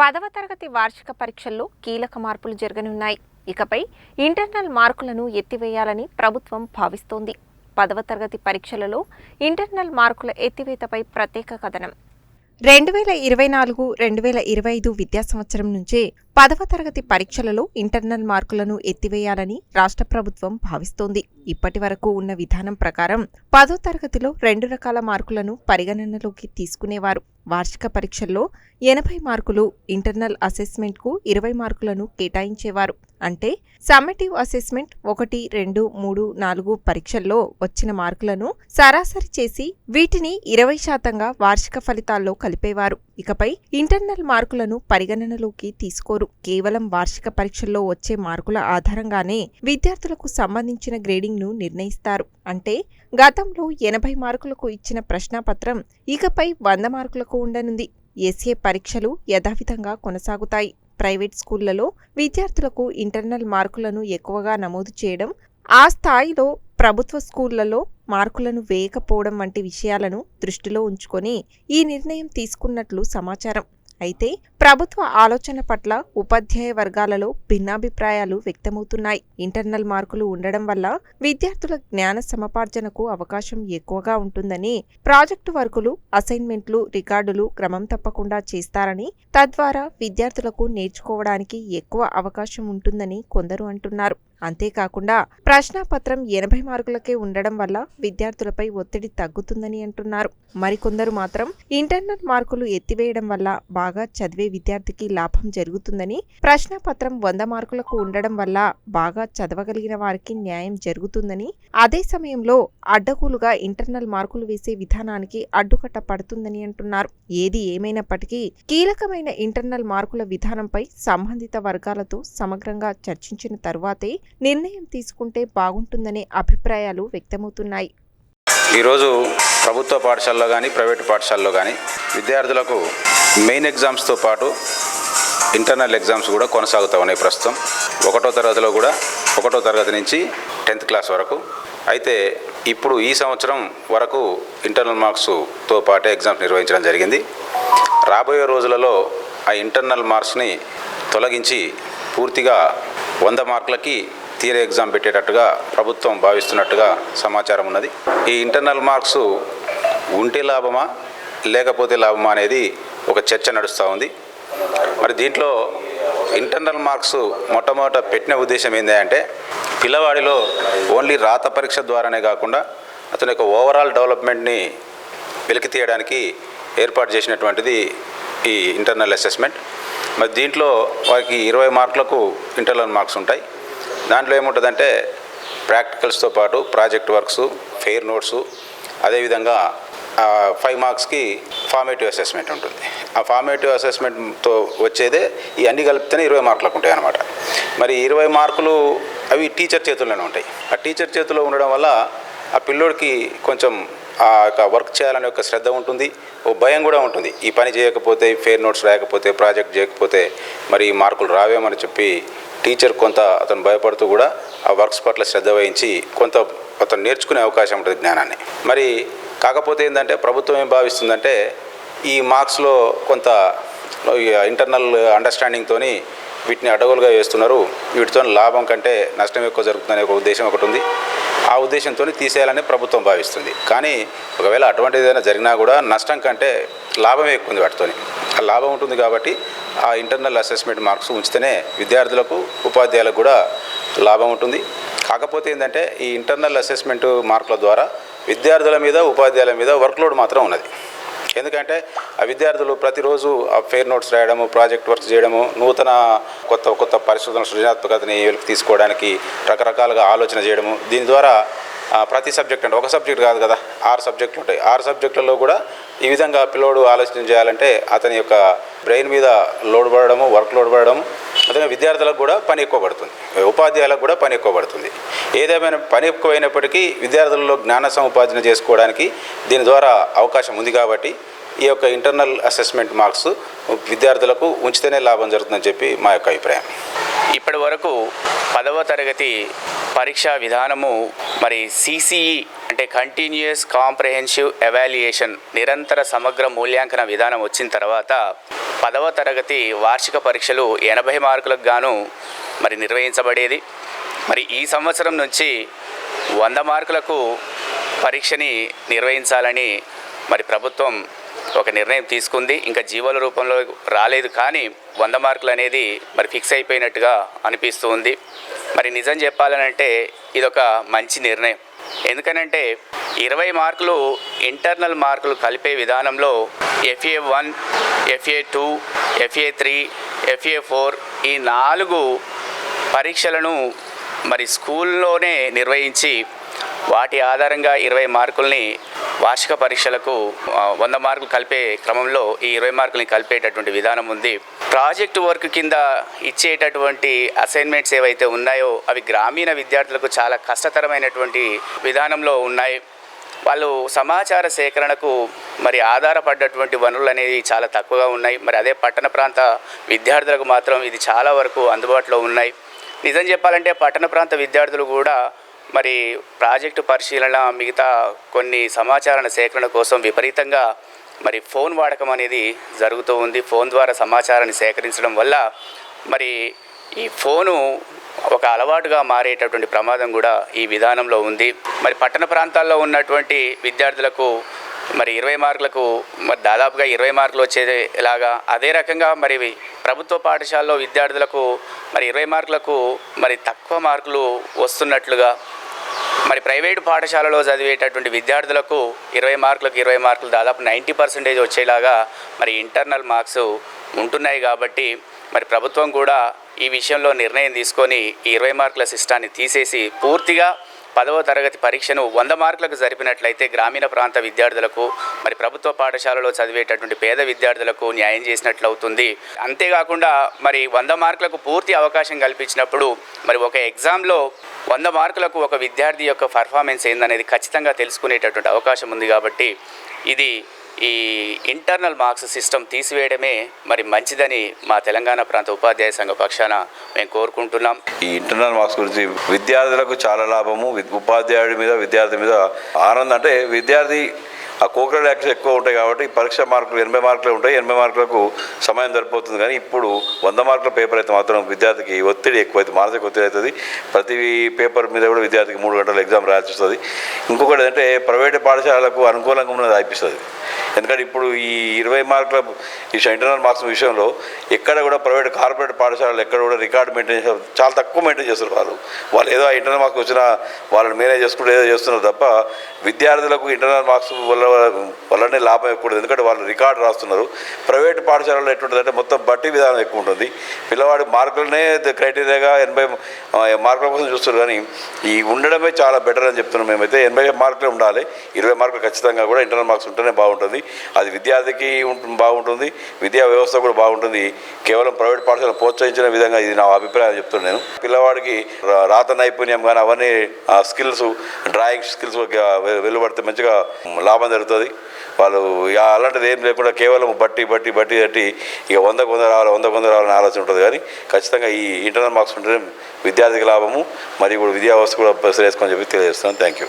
పదవ తరగతి వార్షిక పరీక్షల్లో కీలక మార్పులు జరగనున్నాయి. ఇకపై ఇంటర్నల్ మార్కులను ఎత్తివేయాలని ప్రభుత్వం భావిస్తోంది. పదవ తరగతి పరీక్షలలో ఇంటర్నల్ మార్కుల ఎత్తివేతపై ప్రత్యేక కథనం. రెండు వేల ఇరవై నాలుగు రెండు వేల ఇరవై ఐదు విద్యా సంవత్సరం నుంచే పదవ తరగతి పరీక్షలలో ఇంటర్నల్ మార్కులను ఎత్తివేయాలని రాష్ట్ర ప్రభుత్వం భావిస్తోంది. ఇప్పటి వరకు ఉన్న విధానం ప్రకారం పదో తరగతిలో రెండు రకాల మార్కులను పరిగణనలోకి తీసుకునేవారు. వార్షిక పరీక్షల్లో ఎనభై మార్కులు ఇంటర్నల్ అసెస్మెంట్కు ఇరవై మార్కులను కేటాయించేవారు. అంటే సమ్మటివ్ అసెస్మెంట్ ఒకటి రెండు మూడు నాలుగు పరీక్షల్లో వచ్చిన మార్కులను సరాసరి చేసి వీటిని ఇరవై శాతంగా వార్షిక ఫలితాల్లో కలిపేవారు. ఇకపై ఇంటర్నల్ మార్కులను పరిగణనలోకి తీసుకోరు. కేవలం వార్షిక పరీక్షల్లో వచ్చే మార్కుల ఆధారంగానే విద్యార్థులకు సంబంధించిన గ్రేడింగ్ను నిర్ణయిస్తారు. అంటే గతంలో ఎనభై మార్కులకు ఇచ్చిన ప్రశ్నాపత్రం ఇకపై వంద మార్కులకు ఉండనుంది. ఎస్ఏ పరీక్షలు యథావిధంగా కొనసాగుతాయి. ప్రైవేట్ స్కూళ్ళలో విద్యార్థులకు ఇంటర్నల్ మార్కులను ఎక్కువగా నమోదు చేయడం ఆ స్థాయిలో ప్రభుత్వ స్కూళ్ళలో మార్కులను వేయకపోవడం వంటి విషయాలను దృష్టిలో ఉంచుకొని ఈ నిర్ణయం తీసుకున్నట్లు సమాచారం. అయితే ప్రభుత్వ ఆలోచన పట్ల ఉపాధ్యాయ వర్గాలలో భిన్నాభిప్రాయాలు వ్యక్తమవుతున్నాయి. ఇంటర్నల్ మార్కులు ఉండడం వల్ల విద్యార్థుల జ్ఞాన సమపార్జనకు అవకాశం ఎక్కువగా ఉంటుందని ప్రాజెక్టు వర్కులు అసైన్మెంట్లు రికార్డులు క్రమం తప్పకుండా చేస్తారని తద్వారా విద్యార్థులకు నేర్చుకోవడానికి ఎక్కువ అవకాశం ఉంటుందని కొందరు అంటున్నారు. అంతేకాకుండా ప్రశ్నాపత్రం ఎనభై మార్కులకే ఉండడం వల్ల విద్యార్థులపై ఒత్తిడి తగ్గుతుందని అంటున్నారు. మరికొందరు మాత్రం ఇంటర్నల్ మార్కులు ఎత్తివేయడం వల్ల బాగా చదివే విద్యార్థికి లాభం జరుగుతుందని ప్రశ్నాపత్రం వంద మార్కులకు ఉండడం వల్ల బాగా చదవగలిగిన వారికి న్యాయం జరుగుతుందని అదే సమయంలో అడ్డకూలుగా ఇంటర్నల్ మార్కులు వేసే విధానానికి అడ్డుకట్ట పడుతుందని అంటున్నారు. ఏది ఏమైనప్పటికీ కీలకమైన ఇంటర్నల్ మార్కుల విధానంపై సంబంధిత వర్గాలతో సమగ్రంగా చర్చించిన తరువాతే నిర్ణయం తీసుకుంటే బాగుంటుందనే అభిప్రాయాలు వ్యక్తమవుతున్నాయి. ఈరోజు ప్రభుత్వ పాఠశాలలో కానీ ప్రైవేట్ పాఠశాలలో కానీ విద్యార్థులకు మెయిన్ ఎగ్జామ్స్తో పాటు ఇంటర్నల్ ఎగ్జామ్స్ కూడా కొనసాగుతూ ఉన్నాయి ప్రస్తుతం. ఒకటో తరగతిలో కూడా ఒకటో తరగతి నుంచి టెన్త్ క్లాస్ వరకు. అయితే ఇప్పుడు ఈ సంవత్సరం వరకు ఇంటర్నల్ మార్క్స్తో పాటే ఎగ్జామ్స్ నిర్వహించడం జరిగింది. రాబోయే రోజులలో ఆ ఇంటర్నల్ మార్క్స్ని తొలగించి పూర్తిగా వంద మార్కులకి థియరీ ఎగ్జామ్ పెట్టేటట్టుగా ప్రభుత్వం భావిస్తున్నట్టుగా సమాచారం ఉన్నది. ఈ ఇంటర్నల్ మార్క్స్ ఉంటే లాభమా లేకపోతే లాభమా అనేది ఒక చర్చ నడుస్తూ ఉంది. మరి దీంట్లో ఇంటర్నల్ మార్క్స్ మొట్టమొదట పెట్టిన ఉద్దేశం ఏంటంటే పిల్లవాడిలో ఓన్లీ రాత పరీక్ష ద్వారానే కాకుండా అతని యొక్క ఓవరాల్ డెవలప్మెంట్ని వెలికి తీయడానికి ఏర్పాటు చేసినటువంటిది ఈ ఇంటర్నల్ అసెస్మెంట్. మరి దీంట్లో వారికి ఇరవై మార్కులకు ఇంటర్నల్ మార్క్స్ ఉంటాయి. దాంట్లో ఏముంటుందంటే ప్రాక్టికల్స్తో పాటు ప్రాజెక్ట్ వర్క్స్ ఫెయిర్ నోట్స్ అదేవిధంగా ఫైవ్ మార్క్స్కి ఫార్మేటివ్ అసెస్మెంట్ ఉంటుంది. ఆ ఫార్మేటివ్ అసెస్మెంట్తో వచ్చేదే ఈ అన్ని కలిపితేనే ఇరవై మార్కులకు ఉంటాయి అన్నమాట. మరి ఇరవై మార్కులు అవి టీచర్ చేతుల్లోనే ఉంటాయి. ఆ టీచర్ చేతిలో ఉండడం వల్ల ఆ పిల్లోడికి కొంచెం ఆ యొక్క వర్క్ చేయాలనే ఒక శ్రద్ధ ఉంటుంది ఓ భయం కూడా ఉంటుంది. ఈ పని చేయకపోతే ఫెయిర్ నోట్స్ రాయకపోతే ప్రాజెక్ట్ చేయకపోతే మరి మార్కులు రావేమని చెప్పి టీచర్ కొంత అతను భయపడుతూ కూడా ఆ వర్క్స్ పట్ల శ్రద్ధ వహించి కొంత అతను నేర్చుకునే అవకాశం ఉంటుంది జ్ఞానాన్ని. మరి కాకపోతే ఏంటంటే ప్రభుత్వం ఏం భావిస్తుందంటే ఈ మార్క్స్లో కొంత ఇంటర్నల్ అండర్స్టాండింగ్తోని వీటిని అడవులుగా వేస్తున్నారు. వీటితో లాభం కంటే నష్టం ఎక్కువ జరుగుతుందనే ఒక ఉద్దేశం ఒకటి ఉంది. ఆ ఉద్దేశంతో తీసేయాలని ప్రభుత్వం భావిస్తుంది. కానీ ఒకవేళ అటువంటిది ఏదైనా జరిగినా కూడా నష్టం కంటే లాభమే ఎక్కువ ఉంది వాటితోని. ఆ లాభం ఉంటుంది కాబట్టి ఆ ఇంటర్నల్ అసెస్మెంట్ మార్క్స్ ఉంచితేనే విద్యార్థులకు ఉపాధ్యాయులకు కూడా లాభం ఉంటుంది. కాకపోతే ఏంటంటే ఈ ఇంటర్నల్ అసెస్మెంట్ మార్కుల ద్వారా విద్యార్థుల మీద ఉపాధ్యాయుల మీద వర్క్లోడ్ మాత్రం ఉన్నది. ఎందుకంటే ఆ విద్యార్థులు ప్రతిరోజు ఆ ఫెయిర్ నోట్స్ రాయడము ప్రాజెక్ట్ వర్క్ చేయడము నూతన కొత్త కొత్త పరిశోధన సృజనాత్మకతని వెలికి తీసుకోవడానికి రకరకాలుగా ఆలోచన చేయడము. దీని ద్వారా ప్రతి సబ్జెక్ట్ అంటే ఒక సబ్జెక్ట్ కాదు కదా ఆరు సబ్జెక్టులు ఉంటాయి. ఆరు సబ్జెక్టులలో కూడా ఈ విధంగా పిల్లోడు ఆలోచన చేయాలంటే అతని యొక్క బ్రెయిన్ మీద లోడ్ పడడము వర్క్ లోడ్ పడడము అదే విద్యార్థులకు కూడా పని ఎక్కువ పడుతుంది. ఉపాధ్యాయులకు కూడా పని ఎక్కువ పడుతుంది. ఏదేమైనా పని ఎక్కువైనప్పటికీ విద్యార్థులలో జ్ఞాన సముపార్జన చేసుకోవడానికి దీని ద్వారా అవకాశం ఉంది కాబట్టి ఈ యొక్క ఇంటర్నల్ అసెస్మెంట్ మార్క్స్ విద్యార్థులకు ఉంచితేనే లాభం జరుగుతుందని చెప్పి మా యొక్క అభిప్రాయం. ఇప్పటి వరకు పదవ తరగతి పరీక్షా విధానము మరి సిసిఈ అంటే కంటిన్యూస్ కాంప్రహెన్సివ్ ఎవాల్యుయేషన్ నిరంతర సమగ్ర మూల్యాంకన విధానం వచ్చిన తర్వాత పదవ తరగతి వార్షిక పరీక్షలు ఎనభై మార్కులకు గాను మరి నిర్వహించబడేది. మరి ఈ సంవత్సరం నుంచి వంద మార్కులకు పరీక్షని నిర్వహించాలని మరి ప్రభుత్వం ఒక నిర్ణయం తీసుకుంది. ఇంకా జీవోల రూపంలో రాలేదు కానీ వంద మార్కులు అనేది మరి ఫిక్స్ అయిపోయినట్టుగా అనిపిస్తూ ఉంది. మరి నిజం చెప్పాలనంటే ఇదొక మంచి నిర్ణయం. ఎందుకనంటే ఇరవై మార్కులు ఇంటర్నల్ మార్కులు కలిపే విధానంలో FA one FA two FA three FA four ఈ నాలుగు పరీక్షలను మరి స్కూల్లోనే నిర్వహించి వాటి ఆధారంగా ఇరవై మార్కుల్ని వార్షిక పరీక్షలకు వంద మార్కులు కలిపే క్రమంలో ఈ ఇరవై మార్కుల్ని కలిపేటటువంటి విధానం ఉంది. ప్రాజెక్టు వర్క్ కింద ఇచ్చేటటువంటి అసైన్మెంట్స్ ఏవైతే ఉన్నాయో అవి గ్రామీణ విద్యార్థులకు చాలా కష్టతరమైనటువంటి విధానంలో ఉన్నాయి. వాళ్ళు సమాచార సేకరణకు మరి ఆధారపడ్డటువంటి వనరులు అనేవి చాలా తక్కువగా ఉన్నాయి. మరి అదే పట్టణ ప్రాంత విద్యార్థులకు మాత్రం ఇది చాలా వరకు అందుబాటులో ఉన్నాయి. నిజం చెప్పాలంటే పట్టణ ప్రాంత విద్యార్థులు కూడా మరి ప్రాజెక్టు పరిశీలన మిగతా కొన్ని సమాచారాల సేకరణ కోసం విపరీతంగా మరి ఫోన్ వాడకం అనేది జరుగుతూ ఉంది. ఫోన్ ద్వారా సమాచారాన్ని సేకరించడం వల్ల మరి ఈ ఫోను ఒక అలవాటుగా మారేటటువంటి ప్రమాదం కూడా ఈ విధానంలో ఉంది. మరి పట్టణ ప్రాంతాల్లో ఉన్నటువంటి విద్యార్థులకు మరి ఇరవై మార్కులకు మరి దాదాపుగా ఇరవై మార్కులు వచ్చేలాగా అదే రకంగా మరి ప్రభుత్వ పాఠశాలలో విద్యార్థులకు మరి ఇరవై మార్కులకు మరి తక్కువ మార్కులు వస్తున్నట్లుగా మరి ప్రైవేటు పాఠశాలలో చదివేటటువంటి విద్యార్థులకు ఇరవై మార్కులకు ఇరవై మార్కులు దాదాపు నైంటీ పర్సెంటేజ్ వచ్చేలాగా మరి ఇంటర్నల్ మార్క్స్ ఉంటున్నాయి కాబట్టి మరి ప్రభుత్వం కూడా ఈ విషయంలో నిర్ణయం తీసుకొని ఈ ఇరవై మార్కుల సిస్టాన్ని తీసేసి పూర్తిగా పదవ తరగతి పరీక్షను వంద మార్కులకు జరిపినట్లయితే గ్రామీణ ప్రాంత విద్యార్థులకు మరి ప్రభుత్వ పాఠశాలలో చదివేటటువంటి పేద విద్యార్థులకు న్యాయం చేసినట్లు అవుతుంది అంతేకాకుండా మరి వంద మార్కులకు పూర్తి అవకాశం కల్పించినప్పుడు మరి ఒక ఎగ్జామ్లో వంద మార్కులకు ఒక విద్యార్థి యొక్క పర్ఫార్మెన్స్ ఏందనేది ఖచ్చితంగా తెలుసుకునేటటువంటి అవకాశం ఉంది కాబట్టి ఇది ఈ ఇంటర్నల్ మార్క్స్ సిస్టమ్ తీసివేయడమే మరి మంచిదని మా తెలంగాణ ప్రాంత ఉపాధ్యాయ సంఘ పక్షాన మేము కోరుకుంటున్నాం. ఈ ఇంటర్నల్ మార్క్స్ గురించి విద్యార్థులకు చాలా లాభము. ఉపాధ్యాయుడి మీద విద్యార్థి మీద ఆనందం. అంటే విద్యార్థి ఆ కోకరల్ యాక్ట్స్ ఎక్కువ ఉంటాయి కాబట్టి పరీక్ష మార్కులు ఎనభై మార్కులు ఉంటాయి. ఎనభై మార్కులకు సమయం సరిపోతుంది కానీ ఇప్పుడు వంద మార్కుల పేపర్ అయితే మాత్రం విద్యార్థికి ఒత్తిడి ఎక్కువైతే మానసిక ఒత్తిడి అవుతుంది. ప్రతి పేపర్ మీద కూడా విద్యార్థికి మూడు గంటల ఎగ్జామ్ రాయాల్సి వస్తుంది ఇంకొకటి ఏంటంటే ప్రైవేట్ పాఠశాలలకు అనుకూలంగా ఉన్నది అనిపిస్తుంది. ఎందుకంటే ఇప్పుడు ఈ ఇరవై మార్కుల ఈ ఇంటర్నల్ మార్క్స్ విషయంలో ఎక్కడ కూడా ప్రైవేట్ కార్పొరేట్ పాఠశాలలు ఎక్కడ కూడా రికార్డు మెయింటైన్ చేస్తారు చాలా తక్కువ మెయింటైన్ చేస్తారు వాళ్ళు. వాళ్ళు ఏదో ఇంటర్నల్ మార్క్స్ వచ్చినా వాళ్ళని మేనేజ్ చేసుకుంటూ ఏదో చేస్తున్నారు తప్ప విద్యార్థులకు ఇంటర్నల్ మార్క్స్ వల్ల వల్లనే లాభం ఎక్కువ ఉంటుంది ఎందుకంటే వాళ్ళు రికార్డు రాస్తున్నారు. ప్రైవేట్ పాఠశాలలో ఎట్లుంటుంది అంటే మొత్తం బట్టి విధానం ఎక్కువ ఉంటుంది. పిల్లవాడి మార్కులనే క్రైటీరియాగా ఎనభై మార్కుల కోసం చూస్తారు కానీ ఈ ఉండడమే చాలా బెటర్ అని చెప్తున్నాం మేమైతే. ఎనభై మార్కులే ఉండాలి. ఇరవై మార్కులు ఖచ్చితంగా కూడా ఇంటర్నల్ మార్క్స్ ఉంటేనే బాగుంటుంది. అది విద్యార్థికి బాగుంటుంది. విద్యా వ్యవస్థ కూడా బాగుంటుంది. కేవలం ప్రైవేట్ పాఠశాల ప్రోత్సహించిన విధంగా ఇది నా అభిప్రాయం చెప్తున్నాను నేను. పిల్లవాడికి రా- రాత నైపుణ్యం కానీ అవన్నీ స్కిల్స్ డ్రాయింగ్ స్కిల్స్ వెలువడితే మంచిగా లాభం జరుగుతుంది. వాళ్ళు అలాంటిది ఏం లేకుండా కేవలం బట్టి బట్టి బట్టి బట్టి ఇక వందకు వంద రావాలి వందకు వంద రావాలని ఆలోచన ఉంటుంది. కానీ ఖచ్చితంగా ఈ ఇంటర్నల్ మార్క్స్ ఉంటేనే విద్యార్థికి లాభము మరియు కూడా విద్యా వ్యవస్థ కూడా వేసుకొని చెప్పి తెలియజేస్తున్నాను. Thank you